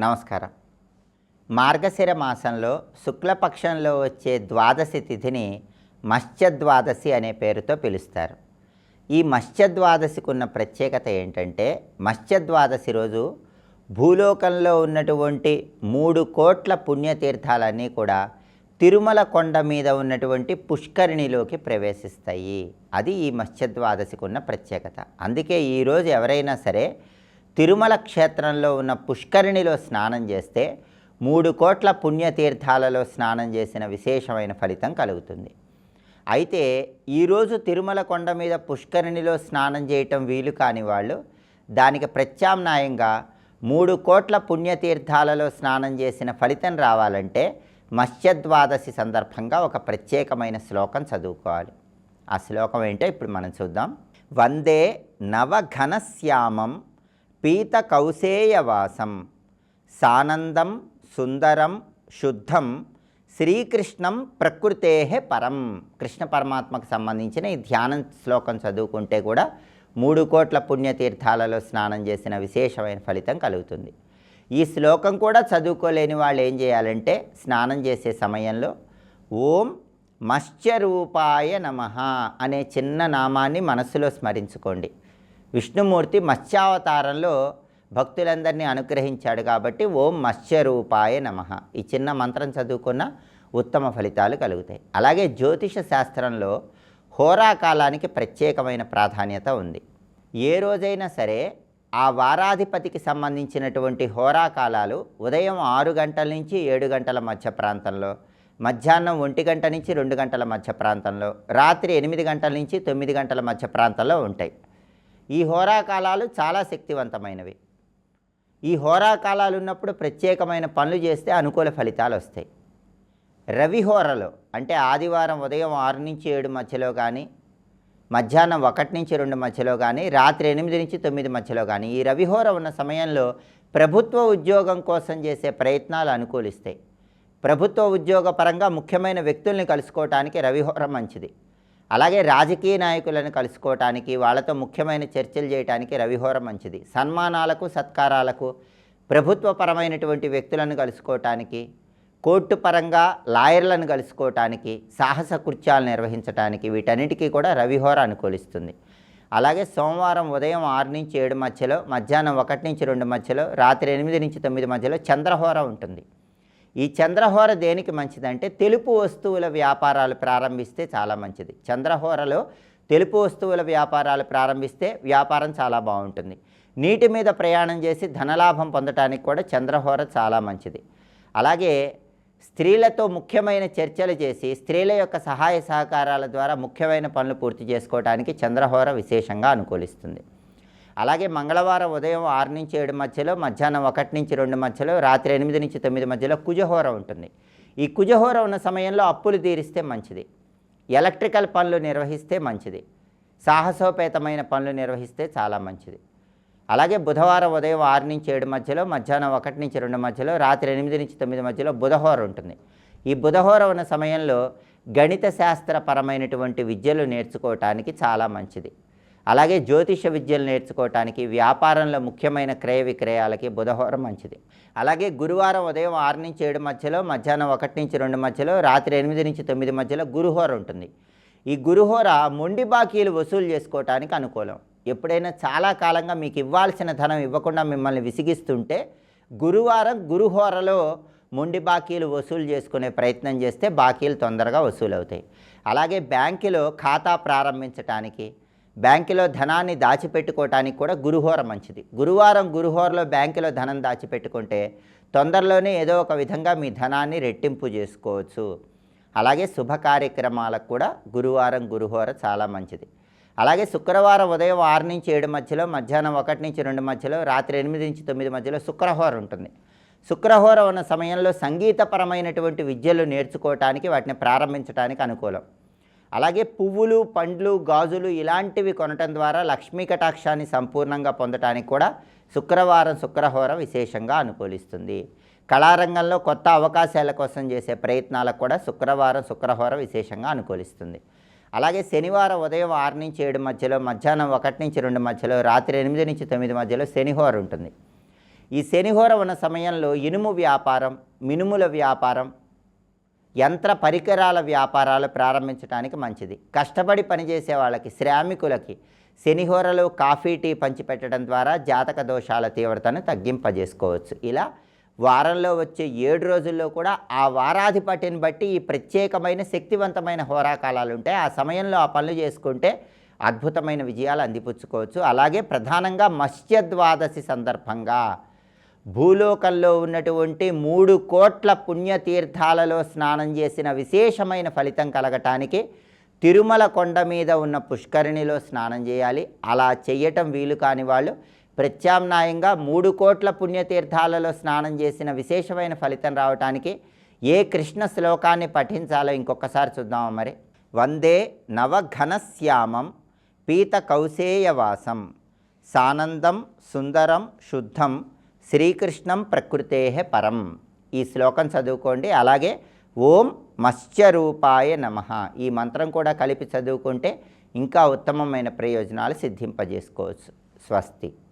నమస్కారం. మార్గశిర మాసంలో శుక్లపక్షంలో వచ్చే ద్వాదశి తిథిని మత్స్యద్వాదశి అనే పేరుతో పిలుస్తారు. ఈ మత్స్యద్వాదశికి ఉన్న ప్రత్యేకత ఏంటంటే మత్స్యద్వాదశి రోజు భూలోకంలో ఉన్నటువంటి మూడు కోట్ల పుణ్యతీర్థాలన్నీ కూడా తిరుమల కొండ మీద ఉన్నటువంటి పుష్కరిణిలోకి ప్రవేశిస్తాయి. అది ఈ మత్స్యద్వాదశికి ఉన్న ప్రత్యేకత. అందుకే ఈరోజు ఎవరైనా సరే తిరుమల క్షేత్రంలో ఉన్న పుష్కరిణిలో స్నానం చేస్తే మూడు కోట్ల పుణ్యతీర్థాలలో స్నానం చేసిన విశేషమైన ఫలితం కలుగుతుంది. అయితే ఈరోజు తిరుమల కొండ మీద పుష్కరిణిలో స్నానం చేయటం వీలు కాని వాళ్ళు దానికి ప్రత్యామ్నాయంగా మూడు కోట్ల పుణ్యతీర్థాలలో స్నానం చేసిన ఫలితం రావాలంటే మత్స్యద్వాదశి సందర్భంగా ఒక ప్రత్యేకమైన శ్లోకం చదువుకోవాలి. ఆ శ్లోకం ఏంటో ఇప్పుడు మనం చూద్దాం. వందే నవఘనశ్యామం పీత కౌసేయవాసం సానందం సుందరం శుద్ధం శ్రీకృష్ణం ప్రకృతే పరం. కృష్ణ పరమాత్మకు సంబంధించిన ఈ ధ్యానం శ్లోకం చదువుకుంటే కూడా మూడు కోట్ల పుణ్యతీర్థాలలో స్నానం చేసిన విశేషమైన ఫలితం కలుగుతుంది. ఈ శ్లోకం కూడా చదువుకోలేని వాళ్ళు ఏం చేయాలంటే స్నానం చేసే సమయంలో ఓం మత్స్యరూపాయ నమ అనే చిన్న నామాన్ని మనస్సులో స్మరించుకోండి. విష్ణుమూర్తి మత్స్యావతారంలో భక్తులందరినీ అనుగ్రహించాడు కాబట్టి ఓం మత్స్యరూపాయ నమ. ఈ చిన్న మంత్రం చదువుకున్న ఉత్తమ ఫలితాలు కలుగుతాయి. అలాగే జ్యోతిష శాస్త్రంలో హోరాకాలానికి ప్రత్యేకమైన ప్రాధాన్యత ఉంది. ఏ రోజైనా సరే ఆ వారాధిపతికి సంబంధించినటువంటి హోరాకాలాలు ఉదయం ఆరు గంటల నుంచి ఏడు గంటల మధ్య ప్రాంతంలో మధ్యాహ్నం ఒంటి గంట నుంచి రెండు గంటల మధ్య ప్రాంతంలో రాత్రి ఎనిమిది గంటల నుంచి తొమ్మిది గంటల మధ్య ప్రాంతంలో ఉంటాయి. ఈ హోరాకాలాలు చాలా శక్తివంతమైనవి. ఈ హోరాకాలాలు ఉన్నప్పుడు ప్రత్యేకమైన పనులు చేస్తే అనుకూల ఫలితాలు వస్తాయి. రవిహోరలో అంటే ఆదివారం ఉదయం ఆరు నుంచి ఏడు మధ్యలో కానీ మధ్యాహ్నం ఒకటి నుంచి రెండు మధ్యలో కానీ రాత్రి ఎనిమిది నుంచి తొమ్మిది మధ్యలో కానీ ఈ రవిహోర ఉన్న సమయంలో ప్రభుత్వ ఉద్యోగం కోసం చేసే ప్రయత్నాలు అనుకూలిస్తాయి. ప్రభుత్వ ఉద్యోగ పరంగా ముఖ్యమైన వ్యక్తుల్ని కలుసుకోవటానికి రవిహోర మంచిది. అలాగే రాజకీయ నాయకులను కలుసుకోవటానికి వాళ్ళతో ముఖ్యమైన చర్చలు చేయడానికి రవిహోర మంచిది. సన్మానాలకు సత్కారాలకు ప్రభుత్వపరమైనటువంటి వ్యక్తులను కలుసుకోవటానికి కోర్టు పరంగా లాయర్లను కలుసుకోవటానికి సాహస కృత్యాలు నిర్వహించడానికి వీటన్నిటికీ కూడా రవిహోర అనుకూలిస్తుంది. అలాగే సోమవారం ఉదయం ఆరు నుంచి ఏడు మధ్యలో మధ్యాహ్నం ఒకటి నుంచి రెండు మధ్యలో రాత్రి ఎనిమిది నుంచి తొమ్మిది మధ్యలో చంద్రహోర ఉంటుంది. ఈ చంద్రహోర దేనికి మంచిదంటే తెలుపు వస్తువుల వ్యాపారాలు ప్రారంభిస్తే చాలా మంచిది. చంద్రహోరలో తెలుపు వస్తువుల వ్యాపారాలు ప్రారంభిస్తే వ్యాపారం చాలా బాగుంటుంది. నీటి మీద ప్రయాణం చేసి ధనలాభం పొందటానికి కూడా చంద్రహోర చాలా మంచిది. అలాగే స్త్రీలతో ముఖ్యమైన చర్చలు చేసి స్త్రీల యొక్క సహాయ సహకారాల ద్వారా ముఖ్యమైన పనులు పూర్తి చేసుకోవడానికి చంద్రహోర విశేషంగా అనుకూలిస్తుంది. అలాగే మంగళవారం ఉదయం ఆరు నుంచి ఏడు మధ్యలో మధ్యాహ్నం ఒకటి నుంచి రెండు మధ్యలో రాత్రి ఎనిమిది నుంచి తొమ్మిది మధ్యలో కుజహోర ఉంటుంది. ఈ కుజహోర ఉన్న సమయంలో అప్పులు తీరిస్తే మంచిది. ఎలక్ట్రికల్ పనులు నిర్వహిస్తే మంచిది. సాహసోపేతమైన పనులు నిర్వహిస్తే చాలా మంచిది. అలాగే బుధవారం ఉదయం ఆరు నుంచి ఏడు మధ్యలో మధ్యాహ్నం ఒకటి నుంచి రెండు మధ్యలో రాత్రి ఎనిమిది నుంచి తొమ్మిది మధ్యలో బుధహోర ఉంటుంది. ఈ బుధహోర ఉన్న సమయంలో గణిత శాస్త్రపరమైనటువంటి విద్యలు నేర్చుకోవటానికి చాలా మంచిది. అలాగే జ్యోతిష విద్యలు నేర్చుకోవటానికి వ్యాపారంలో ముఖ్యమైన క్రయ విక్రయాలకి బుధవారం మంచిది. అలాగే గురువారం ఉదయం ఆరు నుంచి ఏడు మధ్యలో మధ్యాహ్నం ఒకటి నుంచి రెండు మధ్యలో రాత్రి ఎనిమిది నుంచి తొమ్మిది మధ్యలో గురుహోర ఉంటుంది. ఈ గురుహోర మొండి బాకీలు వసూలు చేసుకోవటానికి అనుకూలం. ఎప్పుడైనా చాలా కాలంగా మీకు ఇవ్వాల్సిన ధనం ఇవ్వకుండా మిమ్మల్ని విసిగిస్తుంటే గురువారం గురుహోరలో మొండి బాకీలు వసూలు చేసుకునే ప్రయత్నం చేస్తే బాకీలు తొందరగా వసూలు అవుతాయి అలాగే బ్యాంకులో ఖాతా ప్రారంభించటానికి బ్యాంకులో ధనాన్ని దాచిపెట్టుకోవటానికి కూడా గురుహోర మంచిది. గురువారం గురుహోరలో బ్యాంకులో ధనం దాచిపెట్టుకుంటే తొందరలోనే ఏదో ఒక విధంగా మీ ధనాన్ని రెట్టింపు చేసుకోవచ్చు. అలాగే శుభ కార్యక్రమాలకు కూడా గురువారం గురుహోర చాలా మంచిది. అలాగే శుక్రవారం ఉదయం ఆరు నుంచి ఏడు మధ్యలో మధ్యాహ్నం ఒకటి నుంచి రెండు మధ్యలో రాత్రి ఎనిమిది నుంచి తొమ్మిది మధ్యలో శుక్రహోర ఉంటుంది. శుక్రహోర ఉన్న సమయంలో సంగీతపరమైనటువంటి విద్యలు నేర్చుకోవటానికి వాటిని ప్రారంభించడానికి అనుకూలం. అలాగే పువ్వులు పండ్లు గాజులు ఇలాంటివి కొనటం ద్వారా లక్ష్మీ కటాక్షాన్ని సంపూర్ణంగా పొందటానికి కూడా శుక్రవారం శుక్రహోర విశేషంగా అనుకూలిస్తుంది. కళారంగంలో కొత్త అవకాశాల కోసం చేసే ప్రయత్నాలకు కూడా శుక్రవారం శుక్రహోర విశేషంగా అనుకూలిస్తుంది. అలాగే శనివారం ఉదయం ఆరు నుంచి ఏడు మధ్యలో మధ్యాహ్నం ఒకటి నుంచి రెండు మధ్యలో రాత్రి ఎనిమిది నుంచి తొమ్మిది మధ్యలో శనిహోర ఉంటుంది. ఈ శనిహోర ఉన్న సమయంలో ఇనుము వ్యాపారం మినుముల వ్యాపారం యంత్ర పరికరాల వ్యాపారాలు ప్రారంభించడానికి మంచిది. కష్టపడి పనిచేసే వాళ్ళకి శ్రామికులకి శనిహోరలు కాఫీ టీ పంచిపెట్టడం ద్వారా జాతక దోషాల తీవ్రతను తగ్గింపజేసుకోవచ్చు. ఇలా వారంలో వచ్చే ఏడు రోజుల్లో కూడా ఆ వారాధిపతిని బట్టి ఈ ప్రత్యేకమైన శక్తివంతమైన హోరాకాలాలు ఉంటాయి. ఆ సమయంలో ఆ పనులు చేసుకుంటే అద్భుతమైన విజయాలు అందిపుచ్చుకోవచ్చు. అలాగే ప్రధానంగా మత్స్యద్వాదశి సందర్భంగా భూలోకంలో ఉన్నటువంటి మూడు కోట్ల పుణ్యతీర్థాలలో స్నానం చేసిన విశేషమైన ఫలితం కలగటానికి తిరుమల కొండ మీద ఉన్న పుష్కరిణిలో స్నానం చేయాలి. అలా చేయటం వీలు కాని వాళ్ళు ప్రత్యామ్నాయంగా మూడు కోట్ల పుణ్యతీర్థాలలో స్నానం చేసిన విశేషమైన ఫలితం రావటానికి ఏ కృష్ణ శ్లోకాన్ని పఠించాలో ఇంకొకసారి చూద్దామా మరి. వందే నవఘనశ్యామం పీత కౌసేయవాసం సానందం సుందరం శుద్ధం శ్రీకృష్ణం ప్రకృతే పరం. ఈ శ్లోకం చదువుకోండి. అలాగే ఓం మత్స్యరూపాయ నమ. ఈ మంత్రం కూడా కలిపి చదువుకుంటే ఇంకా ఉత్తమమైన ప్రయోజనాలు సిద్ధింపజేసుకోవచ్చు. స్వస్తి.